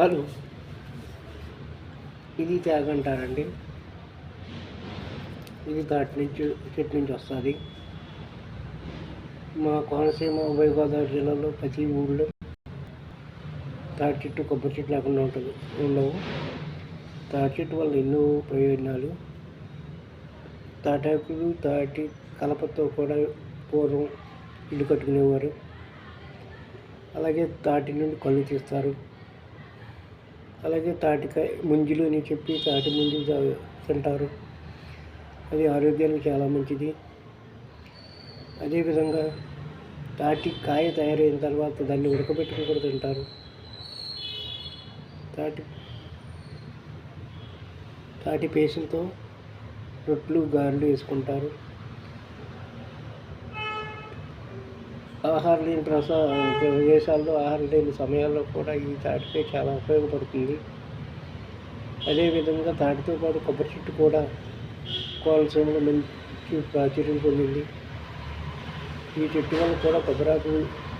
Hello ఇది తేగ అంటారండి. ఇది తాటి నుంచి చెట్టు నుంచి వస్తుంది. మా కోనసీమ ఉభయ గోదావరి జిల్లాలో ప్రతి ఊళ్ళో తాటి చెట్టు కొబ్బరి చెట్టు లేకుండా ఉంటుంది. ఉండవు. తాటి చెట్టు వల్ల ఎన్నో ప్రయోజనాలు. తాటాకులు తాటి కలపతో కూడా పూర్వం ఇల్లు కట్టుకునేవారు. అలాగే తాటి నుండి కళ్ళు తీస్తారు. అలాగే తాటికాయ ముంజులు అని చెప్పి తాటి ముంజులు తింటారు. అది ఆరోగ్యానికి చాలా మంచిది. అదేవిధంగా తాటి కాయ తయారైన తర్వాత దాన్ని ఉడకబెట్టుకుని కూడా తింటారు. తాటి తాటి పేసులతో రొట్లు గారెలు వేసుకుంటారు. ఆహారం లేని ప్రసా ప్రదేశాల్లో ఆహారం లేని సమయాల్లో కూడా ఈ తాటిపై చాలా ఉపయోగపడుతుంది. అదేవిధంగా తాటితో పాటు కొబ్బరి చెట్టు కూడా కోనసీమలో మంచి ప్రాచుర్యం పొందింది. ఈ చెట్టు వల్ల కూడా కొబ్బరాకు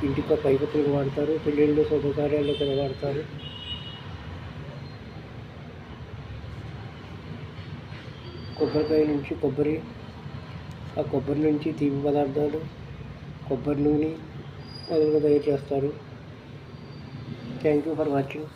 ఇంటికి పైకప్పులకు వాడతారు పెళ్ళిళ్ళు శుభకార్యాల్లో కూడా వాడతారు. కొబ్బరికాయ నుంచి కొబ్బరి ఆ కొబ్బరి నుంచి తీపి పదార్థాలు కొబ్బరి నూనె మొదలుగా తయారు చేస్తారు. Thank you for watching